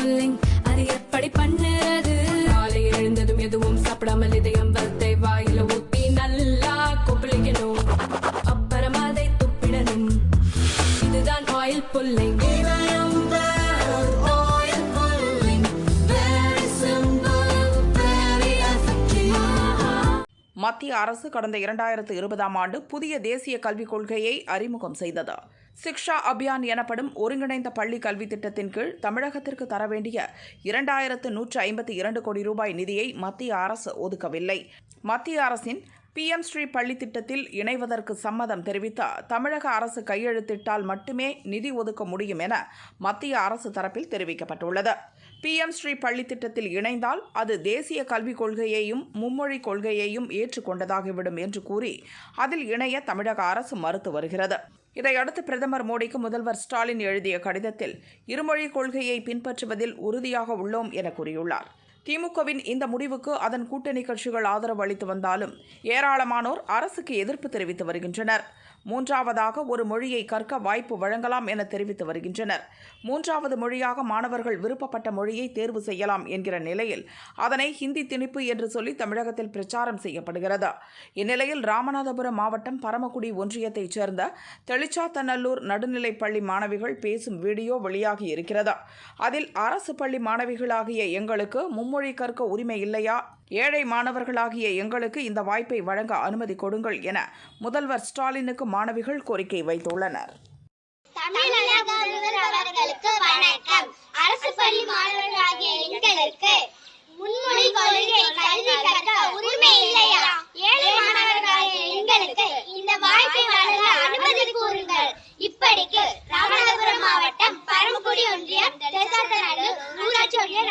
Pulling அது எப்படி பண்ணுறது? காலை எழுந்ததும் எதுவும் சாப்பிடாமல் இதயம் வளத்தை வாயில ஊத்தி நல்லா கொப்பளிக்கணும். அப்புறம் அதை துப்பிடணும். இதுதான் ஆயில் புல்லிங் மத்திய அரசு கடந்த இரண்டாயிரத்து இருபதாம் ஆண்டு புதிய தேசிய கல்விக் கொள்கையை அறிமுகம் செய்தது. சிக்ஷா அபியான் எனப்படும் ஒருங்கிணைந்த பள்ளி கல்வி திட்டத்தின் கீழ் தமிழகத்திற்கு தர வேண்டிய இரண்டாயிரத்து நூற்று ஐம்பத்தி இரண்டு கோடி ரூபாய் நிதியை மத்திய அரசு ஒதுக்கவில்லை. மத்திய அரசின் பிஎம் ஸ்ரீ பள்ளி திட்டத்தில் இணைவதற்கு சம்மதம் தெரிவித்த தமிழக அரசு கையெழுத்திட்டால் மட்டுமே நிதி ஒதுக்க முடியும் என மத்திய அரசு தரப்பில் தெரிவிக்கப்பட்டுள்ளது. பிஎம் ஸ்ரீ பள்ளி திட்டத்தில் இணைந்தால் அது தேசிய கல்விக் கொள்கையையும் மும்மொழி கொள்கையையும் ஏற்றுக்கொண்டதாகிவிடும் என்று கூறி அதில் இணைய தமிழக அரசு மறுத்து வருகிறது. இதையடுத்து பிரதமர் மோடிக்கு முதல்வர் ஸ்டாலின் எழுதிய கடிதத்தில் இருமொழி கொள்கையை பின்பற்றுவதில் உறுதியாக உள்ளோம் என கூறியுள்ளார். திமுகவின் இந்த முடிவுக்கு அதன் கூட்டணி கட்சிகள் ஆதரவு அளித்து வந்தாலும் ஏராளமானோர் அரசுக்கு எதிர்ப்பு தெரிவித்து வருகின்றனர். மூன்றாவதாக ஒரு மொழியை கற்க வாய்ப்பு வழங்கலாம் என தெரிவித்து வருகின்றனர். மூன்றாவது மொழியாக மாணவர்கள் விருப்பப்பட்ட மொழியை தேர்வு செய்யலாம் என்கிற நிலையில் அதனை ஹிந்தி திணிப்பு என்று சொல்லி தமிழகத்தில் பிரச்சாரம் செய்யப்படுகிறது. இந்நிலையில் ராமநாதபுரம் மாவட்டம் பரமக்குடி ஒன்றியத்தைச் சேர்ந்த தெளிச்சாத்தநல்லூர் நடுநிலைப் பள்ளி மாணவிகள் பேசும் வீடியோ வெளியாகி இருக்கிறது. அதில் அரசு பள்ளி மாணவிகளாகிய எங்களுக்கு மும்மொழி கற்க உரிமை இல்லையா? ஏழை மாணவர்களாகிய எங்களுக்கு இந்த வாய்ப்பை வழங்க அனுமதி கொடுங்கள் என முதல்வர் ஸ்டாலினுக்கு மாணவிகள் கோரிக்கை வைத்துள்ளனர். அவர்களுக்கு வணக்கம். அரசு பள்ளி மாணவர்களாகிய எங்களுக்கு முன்மொழி கொள்கை கல்வி கற்க உரிமை இல்லையா? ஏழை மாணவர்களாகிய எங்களுக்கு இந்த வாய்ப்பை வழங்க அனுமதி கூறுங்கள். இப்படிக்கு ராமநாதபுரம் மாவட்டம் பரமக்குடி ஒன்றியம் ஊராட்சி ஒன்றிய